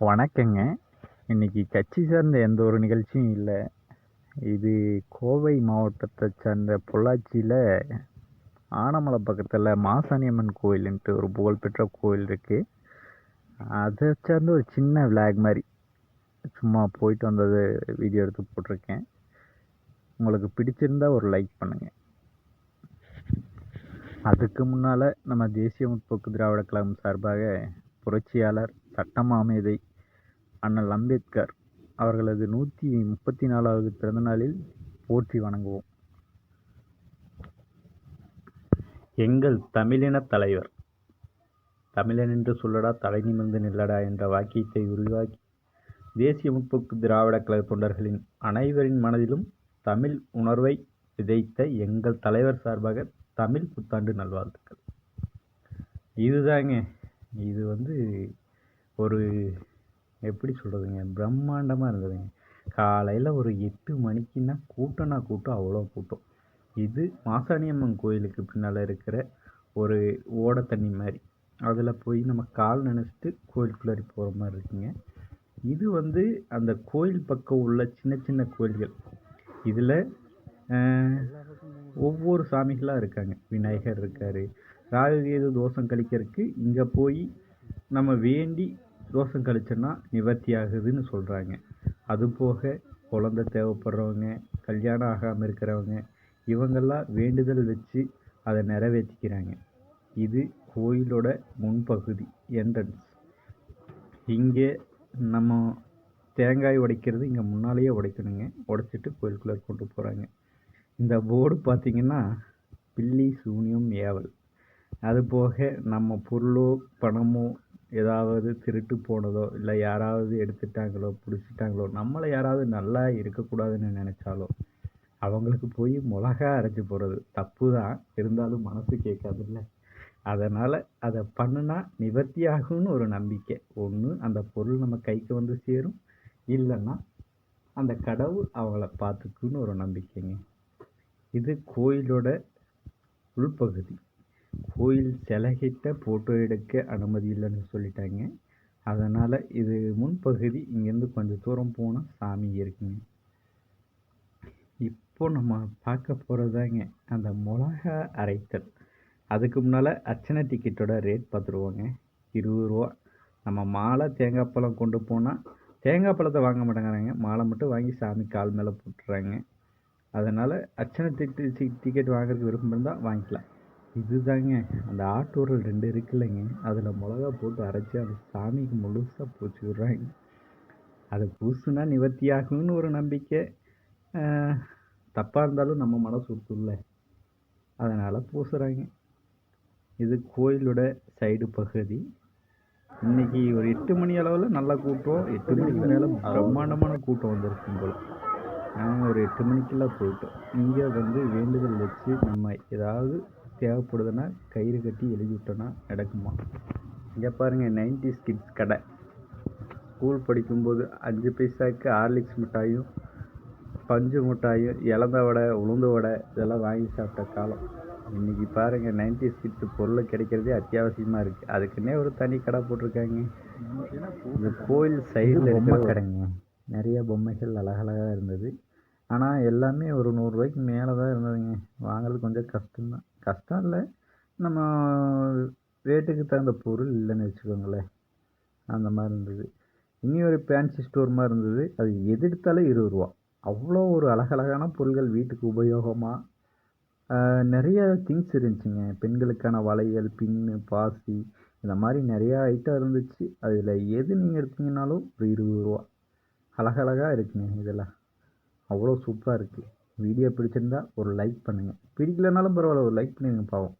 வணக்கங்க. இன்னைக்கு கட்சி சார்ந்த எந்த ஒரு நிகழ்ச்சியும் இல்லை. இது கோவை மாவட்டத்தை சார்ந்த பொள்ளாச்சியில் ஆனமலை பக்கத்தில் மாசாணியம்மன் கோயிலுன்ட்டு ஒரு புகழ்பெற்ற கோயில் இருக்குது அதை சார்ந்த ஒரு சின்ன விளாக் மாதிரி சும்மா போயிட்டு வந்தது வீடியோ எடுத்து போட்டிருக்கேன். உங்களுக்கு பிடிச்சிருந்தா ஒரு லைக் பண்ணுங்கள் அதுக்கு முன்னால் நம்ம தேசிய முற்போக்கு திராவிட கழகம் சார்பாக புரட்சியாளர் சட்டமாமேதை அண்ணல் அம்பேத்கர் அவர்களது நூற்றி முப்பத்தி நாலாவது பிறந்தநாளில் போற்றி வணங்குவோம். எங்கள் தமிழின தலைவர் தமிழன் என்று சொல்லடா தலை நிமிர்ந்து நில்லடா என்ற வாக்கியத்தை உருவாக்கி தேசிய முற்போக்கு திராவிட கழக தொண்டர்களின் அனைவரின் மனதிலும் தமிழ் உணர்வை விதைத்த எங்கள் தலைவர் சார்பாக தமிழ் புத்தாண்டு நல்வாழ்த்துக்கள். இதுதாங்க இது வந்து ஒரு எப்படி சொல்கிறதுங்க பிரம்மாண்டமாக இருந்ததுங்க. காலையில் ஒரு எட்டு மணிக்குன்னா கூட்டம்னா கூட்டம் அவ்வளோ கூட்டம். இது மாசாணியம்மன் கோயிலுக்கு பின்னால் இருக்கிற ஒரு ஓடை தண்ணி மாதிரி. அதில் போய் நம்ம கால் நினச்சிட்டு கோயிலுக்குள்ளே போகிற மாதிரி இருக்குங்க. இது வந்து அந்த கோயில் பக்கம் உள்ள சின்ன சின்ன கோயில்கள். இதில் ஒவ்வொரு சாமிகளாக இருக்காங்க. விநாயகர் இருக்கார். ராகுகேது தோஷம் கழிக்கிறதுக்கு இங்கே போய் நம்ம வேண்டி தோஷம் கழிச்சோன்னா நிவர்த்தி ஆகுதுன்னு சொல்கிறாங்க அதுபோக குழந்த தேவைப்படுறவங்க கல்யாணம் ஆகாமல் இருக்கிறவங்க இவங்கெல்லாம் வேண்டுதல் வச்சு அதை நிறைவேற்றிக்கிறாங்க. இது கோயிலோட முன்பகுதி என்ட்ரன்ஸ் இங்கே நம்ம தேங்காய் உடைக்கிறது இங்கே முன்னாலேயே உடைக்கணுங்க. உடைச்சிட்டு கோயிலுக்குள்ளே கொண்டு போகிறாங்க இந்த போர்டு பார்த்திங்கன்னா பில்லி சூனியம் ஏவல். அது போக நம்ம பொருளோ பணமோ ஏதாவது திருட்டு போனதோ இல்லை யாராவது எடுத்துட்டாங்களோ பிடிச்சிட்டாங்களோ நம்மளை யாராவது நல்லா இருக்கக்கூடாதுன்னு நினச்சாலோ அவங்களுக்கு போய் மிளகா அரைச்சி போடுறது தப்பு தான் இருந்தாலும் மனசு கேட்காதுல்ல. அதனால் அதை பண்ணுனா நிவர்த்தி ஆகும்னு ஒரு நம்பிக்கை. ஒன்று அந்த பொருள் நம்ம கைக்கு வந்து சேரும். இல்லைன்னா அந்த கடவுள் அவங்கள பார்த்துக்குன்னு ஒரு நம்பிக்கைங்க. இது கோயிலோட உள்பகுதி. கோயில் சிலைகிட்ட ஃபோட்டோ எடுக்க அனுமதி இல்லைன்னு சொல்லிட்டாங்க. அதனால் இது முன்பகுதி இங்கேருந்து கொஞ்சம் தூரம் போனால் சாமி இருக்குங்க. இப்போ நம்ம பார்க்க போகிறதாங்க அந்த மிளகா அரைத்தல். அதுக்கு முன்னால் அர்ச்சனை டிக்கெட்டோட ரேட் பார்த்துருவோங்க. இருபது ரூபா. நம்ம மாலை தேங்காய் பழம் கொண்டு போனால் தேங்காய் பழத்தை வாங்க மாட்டேங்கிறாங்க. மாலை மட்டும் வாங்கி சாமி கால் மேலே போட்டுறாங்க. அதனால் அர்ச்சனை டிக்கெட் டிக்கெட் வாங்குறதுக்கு விருப்பம் இருந்தால் வாங்கிக்கலாம். இதுதாங்க. அந்த ஆட்டோரில் ரெண்டு இருக்குல்லைங்க. அதில் மிளகா போட்டு அரைச்சி அந்த சாமிக்கு முழுசாக பூச்சி விட்றாங்க. அதை பூசுனா நிவர்த்தி ஆகும்னு ஒரு நம்பிக்கை. தப்பாக இருந்தாலும் நம்ம மனசு உறுத்தும்ல. அதனால் பூசுகிறாங்க இது கோயிலோட சைடு பகுதி. இன்றைக்கி ஒரு எட்டு மணி அளவில் நல்ல கூட்டம். எட்டு மணிக்கு மேலே பிரம்மாண்டமான கூட்டம் வந்திருக்கும் போல். நாங்கள் ஒரு எட்டு மணிக்கெல்லாம் போயிட்டோம். இங்கே வந்து வேண்டுதல் வச்சு நம்ம ஏதாவது தேவைப்படுதுன்னா கயிறு கட்டி எழுதி விட்டோன்னா நடக்குமா? இங்கே பாருங்கள் நைன்டிஸ் கிட்ஸ் கடை. ஸ்கூல் படிக்கும்போது அஞ்சு பைசாவுக்கு ஹார்லிக்ஸ் மிட்டாயும் பஞ்சு மிட்டாயும் இலந்த வடை உளுந்து வடை இதெல்லாம் வாங்கி சாப்பிட்ட காலம். இன்றைக்கி பாருங்கள் நைன்டிஸ் கிட்ஸு பொருள் கிடைக்கிறதே அத்தியாவசியமாக இருக்குது அதுக்குன்னே ஒரு தனி கடை போட்டிருக்காங்க. இந்த கோயில் சைடில் இருக்கிற கடைங்க. நிறைய பொம்மைகள் அழகழகாக இருந்தது. ஆனால் எல்லாமே ஒரு நூறுரூவாய்க்கு மேலே தான் இருந்ததுங்க. வாங்குறது கொஞ்சம் கஷ்டம்தான். கஷ்டம் இல்லை. நம்ம ரேட்டுக்கு தகுந்த பொருள் இல்லைன்னு வச்சுக்கோங்களேன். அந்த மாதிரி இருந்தது. இனி ஒரு ஃபேன்சி ஸ்டோர் மாதிரி இருந்தது. அது எது எடுத்தாலும் இருபது ரூபா. அவ்வளோ ஒரு அழகழகான பொருள்கள் வீட்டுக்கு உபயோகமாக நிறைய திங்ஸ் இருந்துச்சுங்க. பெண்களுக்கான வளையல் பின்னு பாசி இந்த மாதிரி நிறையா ஐட்டம் இருந்துச்சு. அதில் எது நீங்கள் எடுத்தீங்கன்னாலும் ஒரு இருபது ரூபா. அழகழகாக இருக்குங்க இதெல்லாம். அவ்வளோ சூப்பராக இருக்குது வீடியோ பிடிச்சிருந்தா ஒரு லைக் பண்ணுங்கள் பிடிக்கலனாலும் பரவாயில்ல ஒரு லைக் பண்ணிடுங்க பாவம்.